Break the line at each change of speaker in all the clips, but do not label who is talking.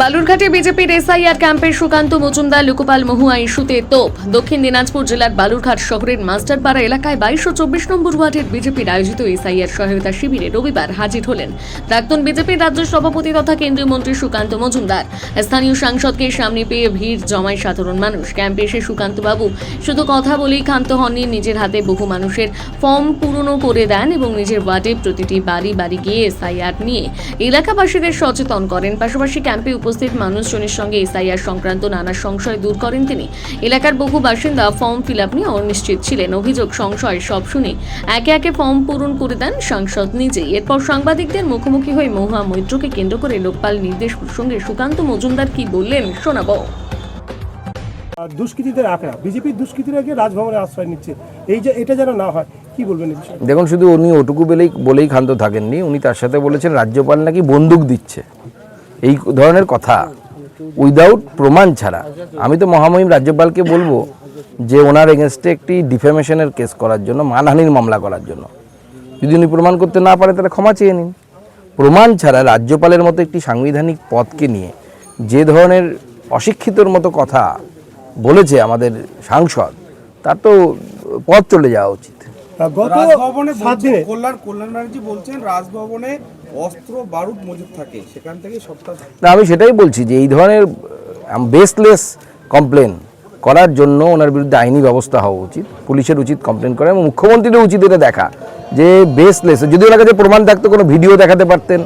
বালুরঘাটে বিজেপির এসআইআর ক্যাম্পের সুকান্ত মজুমদার, লোকপাল মহুয়া ইস্যুতে তোপ। দক্ষিণ দিনাজপুর জেলার বালুরঘাট শহরের মাস্টারপাড়া এলাকায় বাইশশো চব্বিশ নম্বর ওয়ার্ডের বিজেপির আয়োজিত এসআইআর সহায়তা শিবিরে রবিবার হাজির হলেন প্রাক্তন বিজেপির রাজ্য সভাপতি তথা কেন্দ্রীয় মন্ত্রী সুকান্ত মজুমদার। স্থানীয় সাংসদকে সামনে পেয়ে ভিড় জমায় সাধারণ মানুষ। ক্যাম্পে এসে সুকান্ত বাবু শুধু কথা বলেই ক্ষান্ত হননি, নিজের হাতে বহু মানুষের ফর্ম পূরণও করে দেন এবং নিজের ওয়ার্ডে প্রতিটি বাড়ি বাড়ি গিয়ে এসআইআর নিয়ে এলাকাবাসীদের সচেতন করেন। পাশাপাশি ক্যাম্পে উপস্থিত মানুষজনের সঙ্গে এসআইআর সংক্রান্ত নানা সংশয় দূর করেন তিনি। এলাকার বহু বাসিন্দা ফর্ম ফিল আপ নিয়ে অনিশ্চিত ছিলেন। অভিযোগ সংশয় সব শুনে একে একে ফর্ম পূরণ করে দেন সাংসদ নিজেই। এরপর সাংবাদিকদের মুখোমুখি হয়ে মহুয়া মৈত্রকে কেন্দ্র করে লোকপাল নির্দেশ প্রসঙ্গে সুকান্ত মজুমদার কি বললেন শোনাবো।
দুষ্কৃতীদের আঁকড়া। বিজেপির দুষ্কৃতীরা গিয়ে রাজভবনে আশ্রয় নিচ্ছে। এই যে এটা যেন না হয় কি বলবেন
দেখুন শুধু উনি ওটুকু বলেই বলেই ক্ষান্ত থাকেননি। উনি তার সাথে বলেছেন রাজ্যপাল নাকি বন্দুক দিচ্ছে। এই ধরনের কথা উইদাউট প্রমাণ ছাড়া। আমি তো মহামহিম রাজ্যপালকে বলব যে ওনার এগেনস্টে একটি ডিফেমেশনের কেস করার জন্য, মানহানির মামলা করার জন্য। যদি উনি প্রমাণ করতে না পারে, তাহলে ক্ষমা চেয়ে নিন। প্রমাণ ছাড়া রাজ্যপালের মতো একটি সাংবিধানিক পদকে নিয়ে যে ধরনের অশিক্ষিতর মতো কথা বলেছে আমাদের সাংসদ, তার তো পথ চলে যাওয়া উচিত।
গত সাত দিনে
কল্যাণ কল্যাণ ব্যানার্জি বলছেন রাজভবনে অস্ত্র বারুদ মজুদ থাকে। সেখান থেকে সবটা
না আমি সেটাই বলছি যে এই ধরনের বেসলেস কমপ্লেন করার জন্য ওনার বিরুদ্ধে আইনি ব্যবস্থা হওয়া উচিত। পুলিশের উচিত কমপ্লেন করা এবং মুখ্যমন্ত্রীরও উচিত এটা দেখা যে বেসলেস যদি ওনার কাছে প্রমাণ থাকতো কোনো ভিডিও দেখাতে পারতেন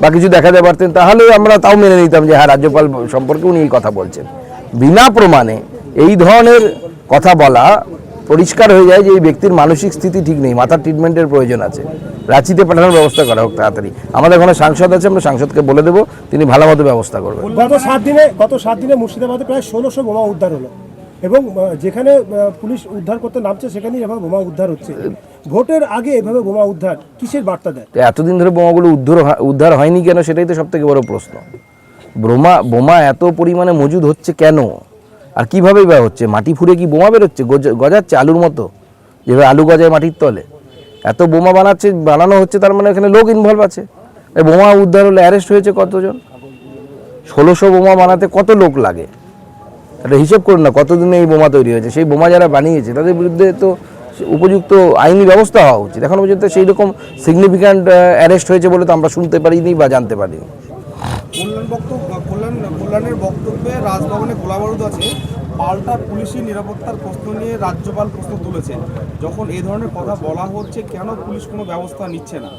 বা কিছু দেখাতে পারতেন তাহলে আমরা তাও মেনে নিতাম যে হ্যাঁ রাজ্যপাল সম্পর্কে উনি এই কথা বলছেন। বিনা প্রমাণে এই ধরনের কথা বলা পরিষ্কার হয়ে যায় যে এই ব্যক্তির মানসিক স্থিতি ঠিক নেই মাথার ট্রিটমেন্টের প্রয়োজন আছে। রাঁচিতে পাঠানোর ব্যবস্থা করা হোক তাড়াতাড়ি। আমাদের এখানে সাংসদ আছে আমরা সাংসদকে বলে দেবো তিনি ভালো মতো ব্যবস্থা করবেন।
গত সাত দিনে গত সাত দিনে মুর্শিদাবাদে প্রায় ষোলোশো বোমা উদ্ধার হলো। এবং যেখানে পুলিশ উদ্ধার করতে নামছে সেখানেই এভাবে বোমা উদ্ধার হচ্ছে। ভোটের আগে এভাবে বোমা উদ্ধার কিসের বার্তা দেয়
এতদিন ধরে বোমাগুলো উদ্ধার হয়- উদ্ধার হয়নি কেন? সেটাই তো সব থেকে বড় প্রশ্ন। বোমা বোমা এত পরিমাণে মজুদ হচ্ছে কেন? আর কিভাবেই বা হচ্ছে? মাটি ফুঁড়ে কি বোমা বেরোচ্ছে? গজ- গজাচ্ছে আলুর মতো? যেভাবে আলু গজায় মাটির তলে। এত বোমা বানাচ্ছে, বানানো হচ্ছে, তার মানে এখানে লোক ইনভলভ আছে। বোমা উদ্ধার হলে অ্যারেস্ট হয়েছে কতজন? ষোলোশো বোমা বানাতে কত লোক লাগে? একটা হিসেব করুন না, কতদিনে এই বোমা তৈরি হয়েছে? সেই বোমা যারা বানিয়েছে, তাদের বিরুদ্ধে তো উপযুক্ত আইনি ব্যবস্থা হওয়া উচিত। এখনও পর্যন্ত সেই রকম সিগনিফিক্যান্ট অ্যারেস্ট হয়েছে বলে তো আমরা শুনতে পারিনি বা জানতে পারিনি।
বক্তব্য কল্যাণ, কল্যাণের বক্তব্যে রাজভবনে গোলাবারুদ আছে। পাল্টা পুলিশি নিরাপত্তার প্রশ্ন নিয়ে রাজ্যপাল প্রশ্ন তুলেছেন। যখন এই ধরনের কথা বলা হচ্ছে, কেন পুলিশ কোনো ব্যবস্থা নিচ্ছে না?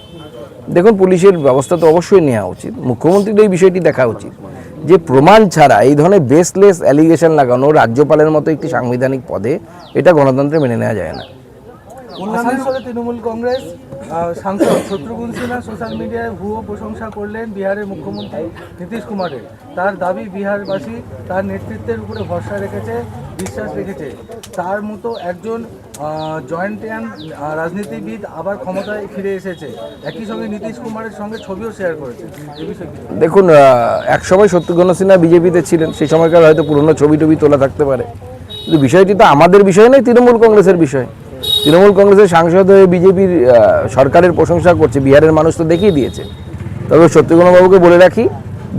দেখুন, পুলিশের ব্যবস্থা তো অবশ্যই নেওয়া উচিত। মুখ্যমন্ত্রীর এই বিষয়টি দেখা উচিত। যে প্রমাণ ছাড়া এই ধরনের বেসলেস অ্যালিগেশন লাগানো রাজ্যপালের মতো একটি সাংবিধানিক পদে এটা গণতন্ত্রে মেনে নেওয়া যায় না।
আসানসোলে তৃণমূল কংগ্রেস সাংসদ শত্রুঘ্ন সিনহা সোশ্যাল মিডিয়ায় ভুয়ো প্রশংসা করলেন বিহারের মুখ্যমন্ত্রী নীতিশ কুমারের। তার দাবি বিহারবাসী তার নেতৃত্বের উপরে ভরসা রেখেছে বিশ্বাস রেখেছে। তার মতো একজন জয়েন্টিয়ান রাজনীতিবিদ আবার ক্ষমতায় ফিরে এসেছে। একই সঙ্গে নীতিশ কুমারের সঙ্গে ছবিও শেয়ার করেছে?
দেখুন আহ, এক সময় শত্রুঘ্ন সিনহা বিজেপিতে ছিলেন সেই সময়কার হয়তো পুরনো ছবি টবি তোলা থাকতে পারে। কিন্তু বিষয়টি তো আমাদের বিষয় নয় তৃণমূল কংগ্রেসের বিষয়। তৃণমূল কংগ্রেসের সাংসদ হয়ে বিজেপির সরকারের প্রশংসা করছে বিহারের মানুষ তো দেখিয়ে দিয়েছে। তবে শত্রুঘ্নবাবুকে বলে রাখি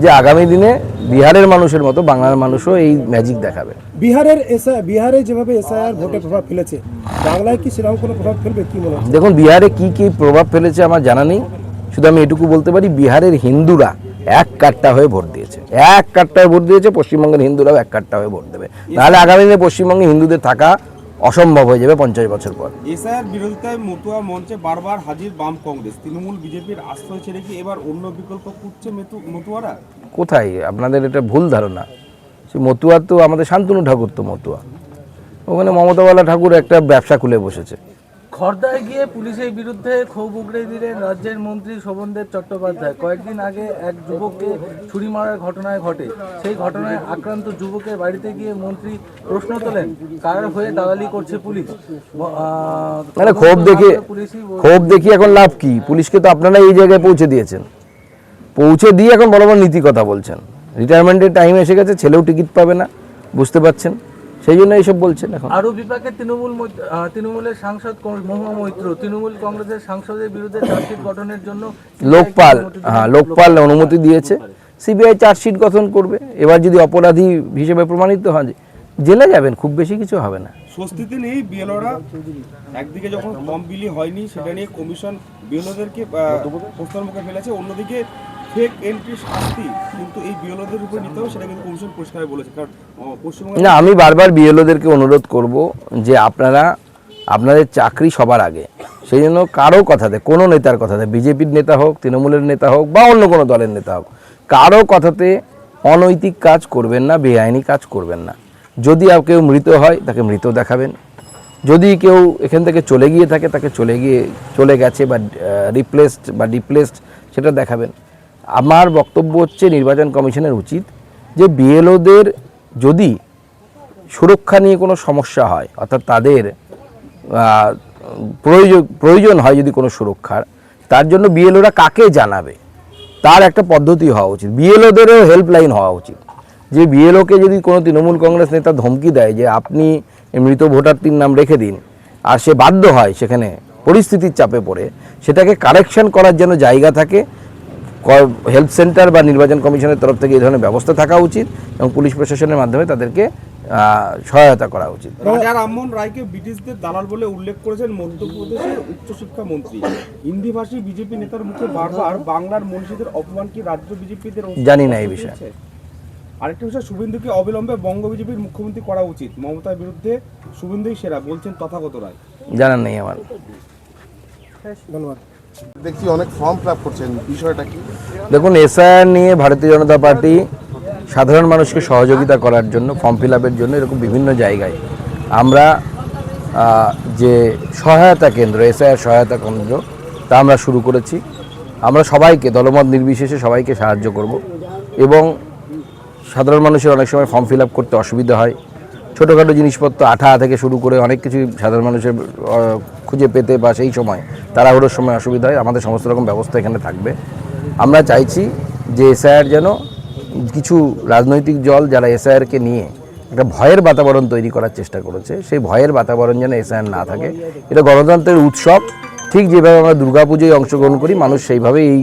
যে আগামী দিনে বিহারের মানুষের মতো বাংলার মানুষও এই ম্যাজিক দেখাবে।
বিহারের বিহারে যেভাবে এসআইআর ভোটে প্রভাব ফেলেছে বাংলায় কি সেরকম কোনো প্রভাব ফেলবে কি মনে
দেখুন বিহারে কি কি প্রভাব ফেলেছে আমার জানা নেই। শুধু আমি এটুকু বলতে পারি বিহারের হিন্দুরা এক কাট্টা হয়ে ভোট দিয়েছে। এক কাট্টা হয়ে ভোট দিয়েছে পশ্চিমবঙ্গের হিন্দুরাও এক কাট্টা হয়ে ভোট দেবে। তাহলে আগামী দিনে পশ্চিমবঙ্গে হিন্দুদের থাকা অসম্ভব হয়ে যাবে পঞ্চাশ বছর পর।
এসআইয়ের বিরোধিতায় মতুয়া মঞ্চে বারবার হাজির বাম কংগ্রেস। তৃণমূল বিজেপির আশ্রয় ছেড়ে কি এবার অন্য বিকল্প খুঁজছে মতুয়ারা?
কোথায়? আপনাদের এটা ভুল ধারণা। সে মতুয়া তো আমাদের শান্তনু ঠাকুর তো মতুয়া। ওখানে মমতাওয়ালা ঠাকুর একটা ব্যবসা খুলে বসেছে।
খর্দায় গিয়ে পুলিশের বিরুদ্ধে ক্ষোভ উগড়ে দিলেন রাজ্যের মন্ত্রী শোভনদেব চট্টোপাধ্যায়। কয়েকদিন আগে এক যুবককে ছুরি মারার ঘটনায় ঘটে। সেই ঘটনায় আক্রান্ত যুবকের বাড়িতে গিয়ে মন্ত্রী প্রশ্ন তোলেন কার হয়ে দালালি করছে পুলিশ?
মানে ক্ষোভ দেখে ক্ষোভ দেখি এখন লাভ কি? পুলিশকে তো আপনারা এই জায়গায় পৌঁছে দিয়েছেন। পৌঁছে দিয়ে এখন বড় বড় নীতি কথা বলছেন। রিটায়ারমেন্টের টাইম এসে গেছে ছেলেও টিকিট পাবে না বুঝতে পারছেন? সেই জন্য এইসব বলছেন এখন।
আরও বিপাকে তৃণমূল তৃণমূলের সাংসদ মহুয়া মৈত্র তৃণমূল কংগ্রেসের সাংসদের বিরুদ্ধে চার্জশিট গঠনের জন্য
লোকপাল হ্যাঁ লোকপাল অনুমতি দিয়েছে। সিবিআই চার্জশিট গঠন করবে। এবার যদি অপরাধী হিসেবে প্রমাণিত হয় জেলে যাবেন খুব বেশি কিছু হবে না।
স্বস্তিতে নেই বিএলওরা। একদিকে যখন ফর্ম বিলি হয়নি সেটা নিয়ে কমিশন বিএলওদেরকে প্রশ্নের মুখে ফেলেছে। অন্যদিকে ফেক এন্ট্রি শাস্তি, কিন্তু এই বিএলওদের উপরে নিতে হবে, সেটা কিন্তু কমিশন পরিষ্কার বলেছে। কারণ পশ্চিমবঙ্গে
না, আমি বারবার বিএলওদেরকে অনুরোধ করব যে আপনারা, আপনাদের চাকরি সবার আগে। সেই জন্য কারও কথাতে, কোনো নেতার কথাতে, বিজেপির নেতা হোক, তৃণমূলের নেতা হোক, বা অন্য কোনো দলের নেতা হোক, কারও কথাতে অনৈতিক কাজ করবেন না, বেআইনি কাজ করবেন না। যদি আর কেউ মৃত হয়, তাকে মৃত দেখাবেন। যদি কেউ এখান থেকে চলে গিয়ে থাকে, তাকে চলে গিয়ে, চলে গেছে বা রিপ্লেসড বা ডিপ্লেসড সেটা দেখাবেন। আমার বক্তব্য হচ্ছে নির্বাচন কমিশনের উচিত যে বিএলওদের যদি সুরক্ষা নিয়ে কোনো সমস্যা হয়, অর্থাৎ তাদের প্রয়োজন প্রয়োজন হয় যদি কোনো সুরক্ষার, তার জন্য বিএলওরা কাকে জানাবে? তার একটা পদ্ধতি হওয়া উচিত। বিএলওদেরও হেল্পলাইন হওয়া উচিত। যে বিএলওকে যদি কোনো তৃণমূল কংগ্রেস নেতা ধমকি দেয় যে আপনি মৃত ভোটারটির নাম রেখে দিন, আর সে বাধ্য হয় সেখানে পরিস্থিতির চাপে পড়ে, সেটাকে কারেকশন করার জন্য জায়গা থাকে হেল্প সেন্টার বা নির্বাচন কমিশনের তরফ থেকে এই ধরনের ব্যবস্থা থাকা উচিত এবং পুলিশ প্রশাসনের মাধ্যমে তাদেরকে সহায়তা করা উচিত।
রাজা রামমোহন রায়কে ব্রিটিশদের দালাল বলে উল্লেখ করেছেন মধ্যপ্রদেশের উচ্চশিক্ষা মন্ত্রী। হিন্দিভাষী বিজেপি নেতার মুখে বারবার বাংলার মনীষীদের অপমান কি রাজ্য বিজেপিদের
জানি না এই বিষয়ে।
আরেকটা বিষয় শুভেন্দুকে অবিলম্বে বঙ্গ বিজেপির মুখ্যমন্ত্রী করা উচিত। মমতার বিরুদ্ধে শুভেন্দুই সেরা বলছেন তথাগত রায়।
জানার নেই আমার।
ধন্যবাদ।
দেখছি অনেক ফর্ম করছেন। বিষয়টা কি?
দেখুন, এসআইআর নিয়ে ভারতীয় জনতা পার্টি সাধারণ মানুষকে সহযোগিতা করার জন্য, ফর্ম ফিল জন্য এরকম বিভিন্ন জায়গায় আমরা যে সহায়তা কেন্দ্র, এসআইআর সহায়তা কেন্দ্র, তা আমরা শুরু করেছি। আমরা সবাইকে, দলমত নির্বিশেষে সবাইকে সাহায্য করব এবং সাধারণ মানুষের অনেক সময় ফর্ম ফিল করতে অসুবিধা হয়। ছোটোখাটো জিনিসপত্র আঠা থেকে শুরু করে অনেক কিছু সাধারণ মানুষের খুঁজে পেতে বা সেই সময় তাড়াহুড়োর সময় অসুবিধা হয় আমাদের সমস্ত রকম ব্যবস্থা এখানে থাকবে। আমরা চাইছি যে এসআইআর যেন কিছু রাজনৈতিক দল যারা এসআইআরকে নিয়ে একটা ভয়ের বাতাবরণ তৈরি করার চেষ্টা করেছে সেই ভয়ের বাতাবরণ যেন এসআইআর না থাকে। এটা গণতন্ত্রের উৎসব ঠিক যেভাবে আমরা দুর্গাপুজোয় অংশগ্রহণ করি মানুষ সেইভাবে এই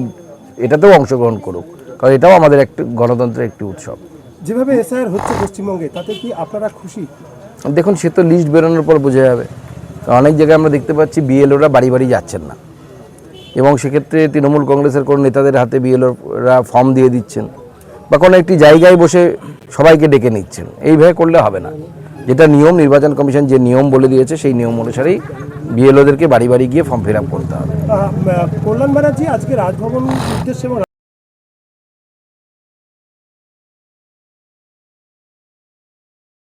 এটাতেও অংশগ্রহণ করুক কারণ এটাও আমাদের একটি গণতন্ত্রের একটি উৎসব।
যেভাবে এসআইআর হচ্ছে পশ্চিমবঙ্গে তাতে কি আপনারা খুশি?
দেখুন সে তো লিস্ট বেরোনোর পর বোঝা যাবে। অনেক জায়গায় আমরা দেখতে পাচ্ছি বিএলওরা বাড়ি বাড়ি যাচ্ছেন না। এবং সেক্ষেত্রে তৃণমূল কংগ্রেসের কোনো নেতাদের হাতে বিএলওরা ফর্ম দিয়ে দিচ্ছেন বা কোনো একটি জায়গায় বসে সবাইকে ডেকে নিচ্ছেন। এইভাবে করলে হবে না। যেটা নিয়ম, নির্বাচন কমিশন যে নিয়ম বলে দিয়েছে, সেই নিয়ম অনুসারেই বিএলওদেরকে বাড়ি বাড়ি গিয়ে ফর্ম ফিল আপ করতে হবে।
কল্যাণ ব্যানার্জি, আজকে রাজভবন উদ্দেশ্যে এবং